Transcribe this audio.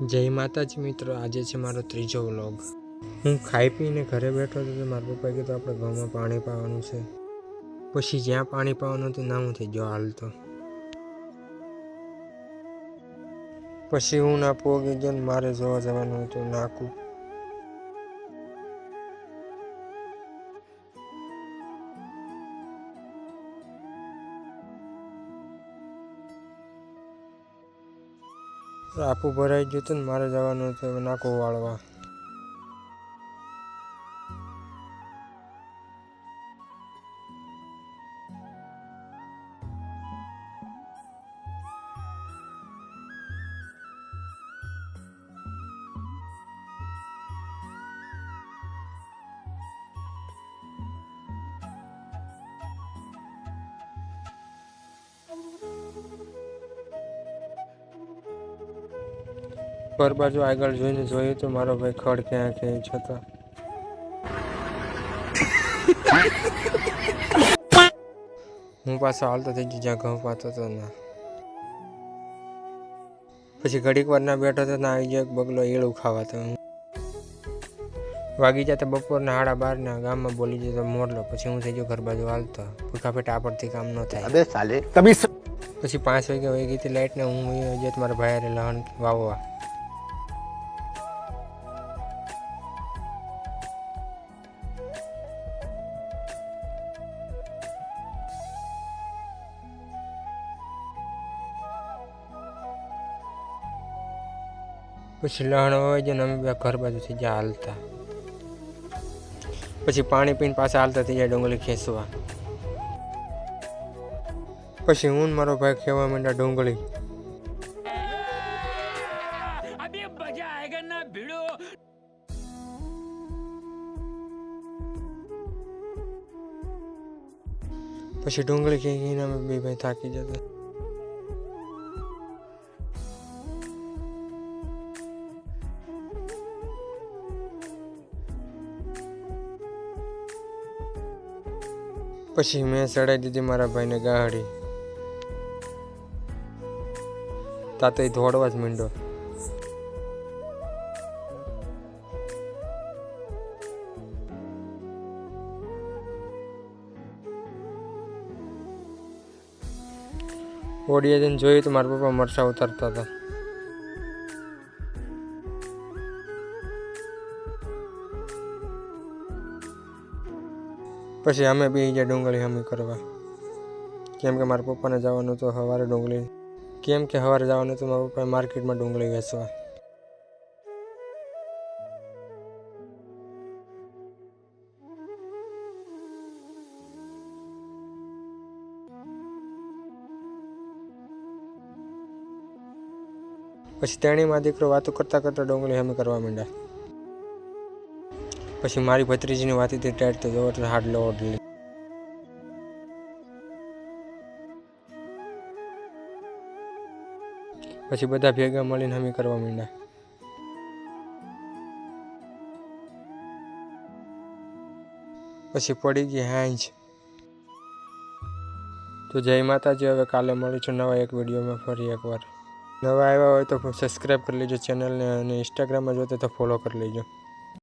જય માતાજી મિત્રો, આજે છે મારો ત્રીજો વ્લોગ. હું ખાઈ પીને ઘરે બેઠો હતો તો મારા પપ્પાએ કીધું આપણે ઘઉંમાં પાણી પાવાનું છે. પછી જ્યાં પાણી પાવાનું હતું ના હું થઈ ગયો હાલ તો પછી હું ના પોગી ગયો ને મારે જોવા જવાનું હતું નાકું. આપું ભરાઈ ગયું હતું ને મારે જવાનું હતું નાકું વાળવા. પર બાજુ આગળ જોઈને જોયું તો મારો ભાઈ ખડ ક્યાં ક્યાંય જતો હું પાછો હાલતો થઈ ગયો જ્યાં ઘઉં પાતો હતો ના પછી ઘડીક વાર ના બેઠો તો ના આવી ગયો બગલો એળું ખાવાતો હું વાગી જતા બપોરના હાડા બારના ગામમાં બોલી જતો મોરલો. પછી હું થઈ ગયો ઘર બાજુ હાલતો. ભૂખા પેટા આપડથી કામ ન થાય. અબે સાલે. પછી પાંચ વાગે વહી ગઈ હતી લાઈટને હું હજી મારા ભાઈ લહણ વાવવા. પછી લણ હોય જાય ને અમે બે ઘર બાજુ થઈ ગયા હાલતા. પછી પાણી પીને પાછા હાલતા થઈ જાય ડુંગળી ખેંચવા. પછી હું મારો ભાઈ ખેવા માંડ્યા ડુંગળી. પછી ડુંગળી ખેંચીને અમે બે ભાઈ થાકી જતા. પછી મેં ચડાઈ દીધી મારા ભાઈને ગાડી તાતે દોડવા જ માંડ્યો. ઓડિયા જઈને જોયું તો મારા પપ્પા મરસા ઉતારતા હતા. પછી અમે બી ગયા ડુંગળી હમી કરવા. કેમ કે મારા પપ્પાને જવાનું હતું સવારે ડુંગળી. કેમ કે સવારે જવાનું હતું, મારા પપ્પાએ માર્કેટમાં ડુંગળી વેચવા. પછી તેણીમાં દીકરો વાતો કરતાં કરતાં ડુંગળી હમી કરવા માંડ્યા. પછી મારી ભત્રીજીની વાતીથી ટાઈટ તો જોવો એટલે હાડલો ઓડલી પછી બધા ભેગા મળીને હમી કરવા માંડ્યા. પછી પડી ગઈ હાંજ. તો જય માતાજી, હવે કાલે મળીશું નવા એક વિડીયોમાં ફરી એકવાર. નવા આવ્યા હોય તો સબસ્ક્રાઈબ કરી લેજો ચેનલને અને ઇન્સ્ટાગ્રામમાં જોતે તો ફોલો કરી લેજો.